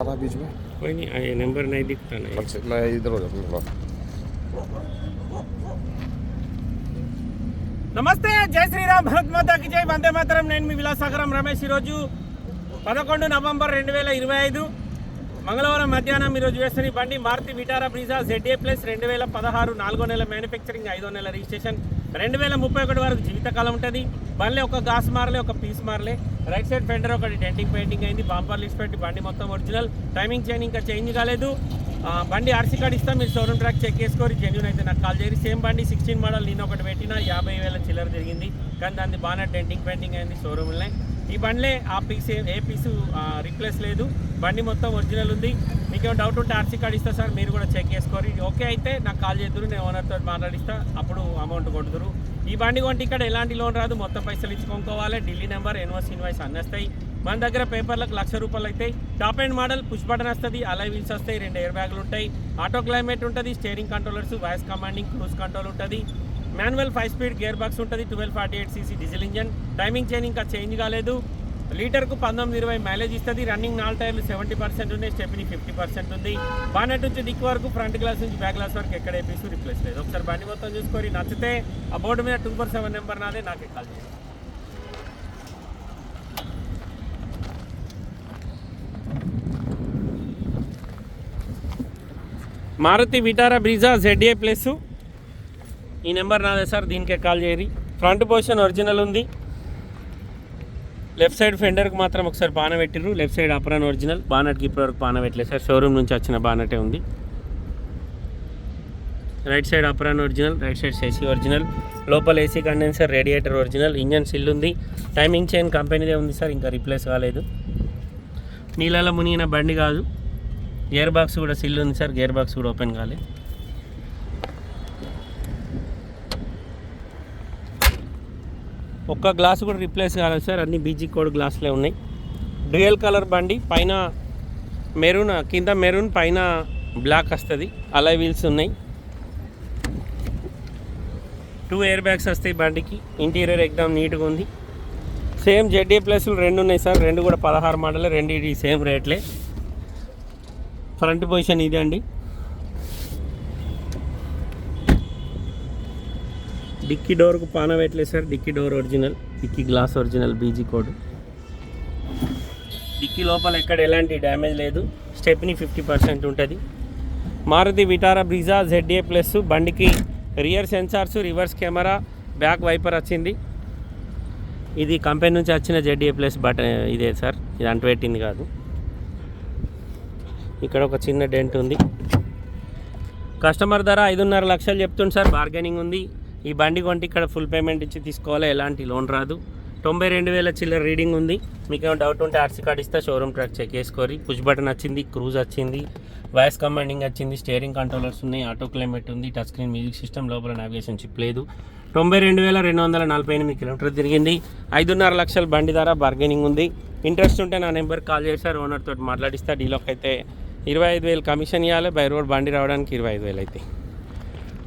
रहा बीच में कोई नहीं आए नंबर नहीं दिखता ना अच्छा मैं इधर हो जाता हूँ నమస్తే జై శ్రీరామ్ భరత్ మాతాకి జై వందే మాతరం నేను మీ విలాసాగరం రమేష్ ఈరోజు పదకొండు నవంబర్ రెండు వేల ఇరవై ఐదు మంగళవారం మధ్యాహ్నం ఈరోజు వేస్తున్న ఈ బండి Maruti Vitara Brezza Z A plus రెండు వేల పదహారు నాలుగో నెల మ్యానుఫ్యాక్చరింగ్ ఐదో నెల రిజిస్ట్రేషన్ రెండు వేల ముప్పై ఒకటి వరకు జీవితకాలం ఉంటుంది. బండి ఒక గాస్ మారలే ఒక పీస్ మారలే. రైట్ సైడ్ ఫెండర్ ఒకటి డెంటింగ్ పెయింటింగ్ అయింది బాంపర్ లిస్ట్ పెట్టి బండి మొత్తం ఒరిజినల్. టైమింగ్ చైన్ ఇంకా చేంజ్ కాలేదు. బండి ఆర్సీ కార్డ్ ఇస్తాం మీరు షోరూమ్ ట్రాక్ చెక్ చేసుకోరు జెన్యున్ అయితే నాకు కాల్ చేయరు. సేమ్ బండి సిక్స్టీన్ మోడల్ నేను ఒకటి పెట్టిన యాభై వేల చిల్లర తిరిగింది. కానీ దాన్ని బాగా డెంటింగ్ పెయింటింగ్ అయింది షోరూమ్లే ఈ బండ్లే ఆ పీస్ ఏ పీసు రీప్లేస్ లేదు. బండి మొత్తం ఒరిజినల్ ఉంది. మీకు డౌట్ ఉంటే ఆర్సీ కార్డ్ ఇస్తా సార్ మీరు కూడా చెక్ చేసుకోరు ఓకే అయితే నాకు కాల్ చేద్దరు నేను ఓనర్తో మాట్లాడిస్తా. అప్పుడు అమౌంట్ కొడుతురు ఈ బండి కొంటే ఇక్కడ ఎలాంటి లోన్ రాదు. మొత్తం పైసలు ఇచ్చుకోవాలి ఢిల్లీ నెంబర్ ఎన్వర్స్ ఇన్వాయిస్ అన్నీ వస్తాయి మన దగ్గర పేపర్లకు లక్ష రూపాయలు అవుతాయి top and model push button వస్తుంది. అలై వీల్స్ వస్తాయి. రెండు ఎయిర్ బ్యాగులు ఉంటాయి. ఆటో క్లైమేట్ ఉంటుంది. Steering controllers voice commanding cruise control ఉంటుంది. Manual five speed gear box ఉంటుంది twelve forty eight CC diesel engine. Timing chain ఇంకా చేంజ్ కాలేదు. లీటర్కు పంతొమ్మిది ఇరవై మైలేజ్ ఇస్తుంది. రన్నింగ్ నాలుగు టైర్లు సెవెంటీ పర్సెంట్ ఉన్నాయి. స్టెప్ని ఫిఫ్టీ పర్సెంట్ ఉంది. బానెట్ నుంచి డిక్ వరకు ఫ్రంట్ గ్లాస్ నుంచి బ్యాక్ గ్లాస్ వరకు ఎక్కడ ఏపీసు రిప్లేస్ లేదు. ఒకసారి బండి మొత్తం చూసుకొని నచ్చితే ఆ బోర్డు మీద టూ ఫోర్ సెవెన్ నెంబర్ నాదే నాకు కాల్ చేయండి. Maruti Vitara Brezza ZA plus ఈ నెంబర్ నాదే సార్ దీనికే కాల్ చేయరి. ఫ్రంట్ పొజిషన్ ఒరిజినల్ ఉంది. లెఫ్ట్ సైడ్ ఫెండర్కి మాత్రం ఒకసారి బాణ పెట్టిర్రు. Left side apron original. బానట్కి ఇప్పటివరకు బాణ పెట్టలేదు సార్. షోరూమ్ నుంచి వచ్చిన బానటే ఉంది. Right side apron original right side AC original. లోపల AC condenser radiator original. Engine seal ఉంది. టైమింగ్ చైన్ కంపెనీదే ఉంది సార్ ఇంకా రిప్లేస్ కాలేదు. నీళ్ళలో మునిగిన బండి కాదు. గేర్ బాక్స్ కూడా సిల్ ఉంది సార్. గేర్ బాక్స్ కూడా ఓపెన్ కాలేదు ఒక్క గ్లాస్ కూడా రిప్లేస్ కాలేదు సార్. అన్ని బీజీ కోడ్ గ్లాసులే ఉన్నాయి. డ్యూయల్ కలర్ బండి పైన మెరూన్ కింద మెరూన్ పైన బ్లాక్ వస్తుంది. అలై వీల్స్ ఉన్నాయి. టూ ఎయిర్ బ్యాగ్స్ వస్తాయి బండికి. ఇంటీరియర్ ఎగ్దాం నీట్గా ఉంది. సేమ్ జెడ్ఏ ప్లస్లు రెండు ఉన్నాయి సార్. రెండు కూడా పదహారు మోడలే రెండు ఇది సేమ్ రేట్లే ఫ్రంట్ పొజిషన్ ఇది డిక్కీ డోర్కు పాన పెట్టలేదు sir dicky door original dicky glass original BG code. Dicky లోపల ఎక్కడ ఎలాంటి డ్యామేజ్ లేదు. స్టెప్ని ఫిఫ్టీ పర్సెంట్ ఉంటుంది. Maruti Vitara Brezza ZA plus బండికి rear sensors reverse camera back wiper వచ్చింది. ఇది కంపెనీ నుంచి వచ్చిన జెడ్ఏ ప్లస్ బటన్ ఇదే సార్. ఇది అంటుపెట్టింది కాదు. ఇక్కడ ఒక చిన్న డెంట్ ఉంది. కస్టమర్ ధర ఐదున్నర లక్షలు చెప్తుంది సార్. బార్గెనింగ్ ఉంది. ఈ బండి కొంటే ఇక్కడ ఫుల్ పేమెంట్ ఇచ్చి తీసుకోవాలి? ఎలాంటి లోన్ రాదు. తొంభై రెండు వేల చిల్లర రీడింగ్ ఉంది. మీకు ఏమైనా డౌట్ ఉంటే ఆర్సీ కార్డ్ ఇస్తే షోరూమ్ ట్రాక్ చెక్ చేసుకోరి పుష్ బటన్ వచ్చింది క్రూజ్ వచ్చింది వాయిస్ కమాండింగ్ వచ్చింది స్టీరింగ్ కంట్రోలర్స్ ఉన్నాయి ఆటో క్లైమేట్ ఉంది టచ్ స్క్రీన్ మ్యూజిక్ సిస్టమ్ లోపల నావిగేషన్ చిప్ లేదు. తొంభై రెండు వేల రెండు వందల నలభై ఎనిమిది కిలోమీటర్ తిరిగింది. ఐదున్నర లక్షల బండి ధర బార్గెనింగ్ ఉంది. ఇంట్రెస్ట్ ఉంటే నా నెంబర్ కాల్ చేశారు ఓనర్ తోటి మాట్లాడిస్తా డీలోకి అయితే ఇరవై ఐదు వేలు కమిషన్ ఇవ్వాలి బై రోడ్ బండి రావడానికి ఇరవై ఐదు వేలు అయితే.